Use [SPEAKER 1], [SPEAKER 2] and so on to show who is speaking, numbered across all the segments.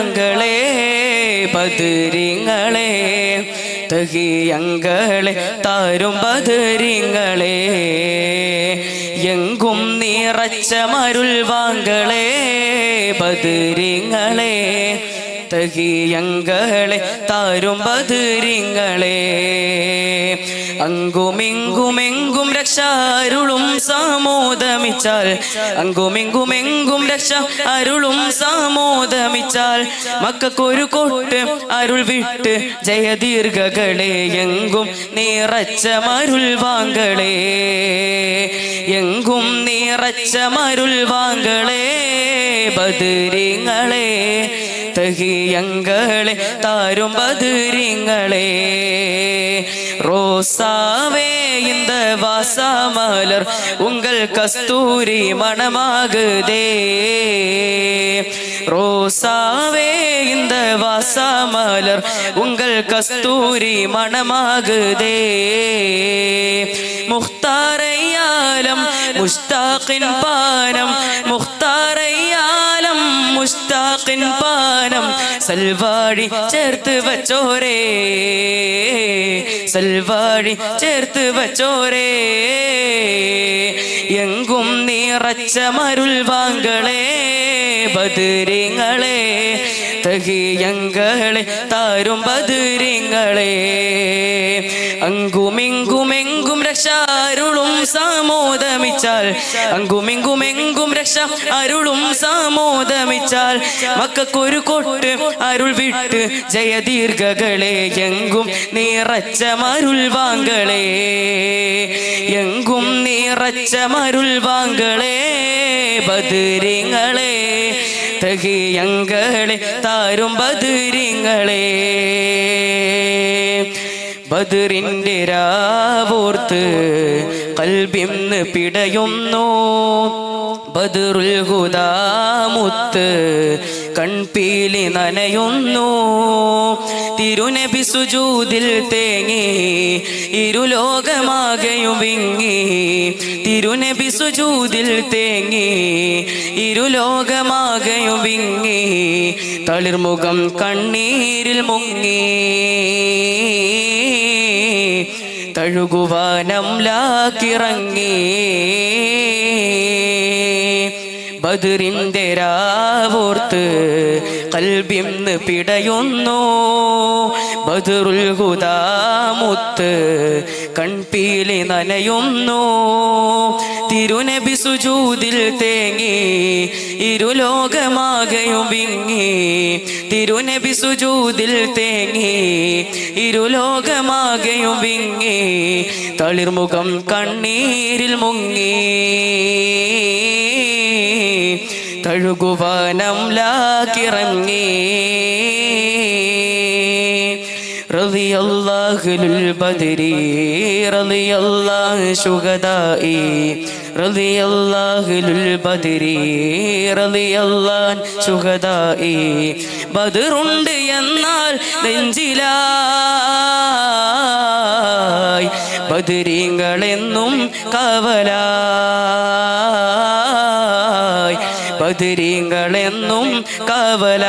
[SPEAKER 1] വാങ്കളെ ബദരിങ്ങളെ തഹിയങ്ങളെ താരും ബദരിങ്ങളെ എങ്കും നിറച്ച മരുൾ വാങ്കളെ തകിയങ്ങളെ താരും ബദരിങ്ങളെ. അങ്കുമിങ്കുമെങ്കും രക്ഷാരുളും സാമോദമിച്ചാൽ അങ്കുമിങ്കുമെങ്കും രക്ഷ അരുളും സാമോദമിച്ചാൽ മക്കൾക്കൊരു കൊട്ട് അരുൾ വിട്ട് ജയദീർഘകളെ എങ്കും നിറച്ച മരുൾ വാങ്കളെ. എങ്കും നിറച്ച മരുൾ വാങ്കളെ ബദരിങ്ങളെ. തഹിയങ്ങളെ താരും ബദരിങ്ങളെ ரோசாவே இந்த வாசாமலர் உங்கள் கஸ்தூரி மணமாகுதே ரோசாவே இந்த வாசாமலர் உங்கள் கஸ்தூரி மணமாகுதே മുഖ്താറയ്യാലം മുഷ്താഖിൻ പാനം മുഖ്താറയ്യാലം സൽവാടി ചേർത്ത് വച്ചോരേ. സൽവാടി ചേർത്ത് വച്ചോരേ. എങ്കും നിറച്ച മരുൾ വാങ്കളെ ബദരിങ്ങളെ തകിയങ്ങളെ താരും ബദരിങ്ങളെ. അങ്കുമിങ്കുമെങ്കും രക്ഷ അരുളും സാമോദമിച്ചാൽ. അങ്കുമിങ്കും എങ്കും രക്ഷ അരുളും സാമോദമിച്ചാൽ. മക്കൾക്കൊരു കൊട്ട് അരുൾ വിട്ട് ജയദീർഘകളെ എങ്കും നിറച്ച മരുൾ വാങ്കളെ. എങ്കും നിറച്ച മരുൾ വാങ്കളെ ബദരിങ്ങളെ. തകിയങ്ങളെ താരും ബദരിങ്ങളെ. ബദറിന്റെ രാവോർത്ത് കൽബിന്ന് പിടയുന്നു. ബദറുൽ ഹുദാമുത്ത് കൺപീലി നനയുന്നു. തിരുനബി സുജൂതിൽ തേങ്ങി ഇരുലോകമാകയും വിങ്ങി. തിരുനബി സുജൂതിൽ തേങ്ങി ഇരുലോകമാകയും വിങ്ങി. തളിർമുഖം കണ്ണീരിൽ മുങ്ങി. തഴുകുവാനം ലാക്കിറങ്ങി. ബദറിന്റെ രാവോർത്ത് കൽബിന്ന് പിടയുന്നു. ബദറുൽ ഹുദാമുത്ത് കൺപീലി നനയുന്നു. തിരുനബി സുജൂതിൽ തേങ്ങി ഇരുലോകമാകയും വിങ്ങി. തിരുനബി സുജൂതിൽ തേങ്ങി ഇരുലോകമാകയും വിങ്ങി തളിർമുഖം കണ്ണീരിൽ മുങ്ങി തഴുകുവാനം ലാക്കിറങ്ങി رضي الله للبدري رضي الله شهدائي رضي الله للبدري رضي الله شهدائي ബദറുണ്ട് എന്നാൽ നെഞ്ചിലായി ബദരീങ്ങളെന്നും കവലായി ബദരീങ്ങളെന്നും കവലായി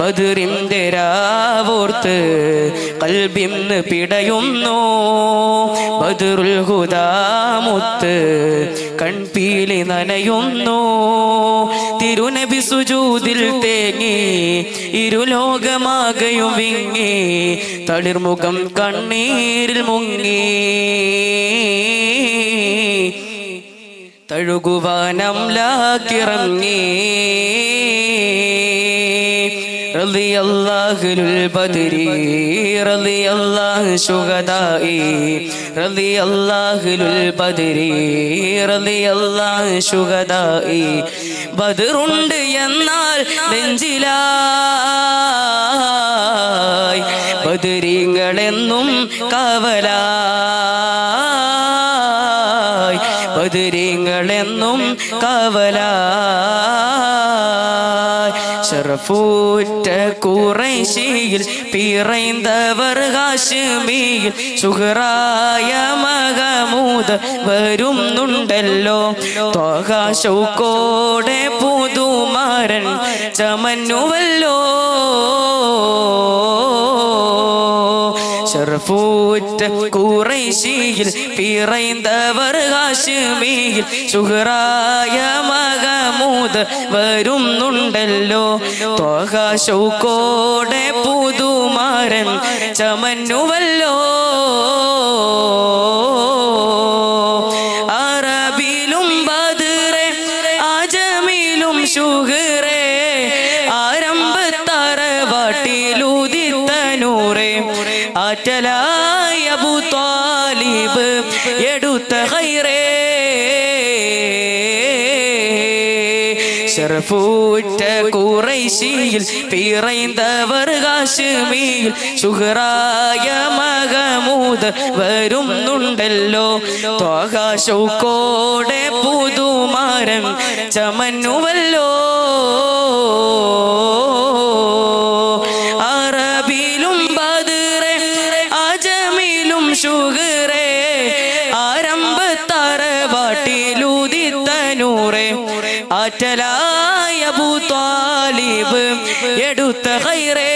[SPEAKER 1] ബദറിന്റെ രാവോർത്ത് കൽബിന്ന് പിടയുന്നു. ബദറുൽ ഹുദാമുത്ത് കൺപീലി നനയുന്നു. തിരുനബി സുജൂതിൽ തേങ്ങി ഇരുലോകമാകയും വിങ്ങി തളിർമുഖം കണ്ണീരിൽ മുങ്ങി. തഴുകുവാനം ലാക്കിറങ്ങി رضي الله للبدري رضي الله شهدائي رضي الله للبدري رضي الله شهدائي ബദറുണ്ട് എന്നാൽ നെഞ്ചിലായി ബദരീങ്ങളെന്നും കവലായി ബദരീങ്ങളെന്നും കവലായി ഷറഫൂറ്റ കുറൈശിയിൽ പിറൈന്തവർ കാശ്മീയിൽ സുഹറായ മകമൂത് വരുന്നുണ്ടല്ലോ. ത്വഹാ ശൗക്കോടെ പുതുമാരൻ ചമന്നുവല്ലോ. ഷർഫൂറ്റ കുറൈശിയിൽ പിറൈന്തവർ ഹാഷിമിയിൽ സുഹറായ മകമൂത് വരുന്നുണ്ടല്ലോ. ത്വഹ ശൗക്കോടെ പുതുമാരൻ ചമന്നുവല്ലോ. ആറ്റലായ ഭൂത്വാലിബ് എടുത്ത ഹൈറേ ഷറഫൂറ്റ കുറൈശിയിൽ പിറൈന്തവർ കാശ്മീർ സുഹറായ മകമൂത് വരുന്നുണ്ടല്ലോ. ത്വഹ പുതുമാരം ചമന്നുവല്ലോ. ആറ്റലായ അബൂ എടുത്ത ഹൈറേ.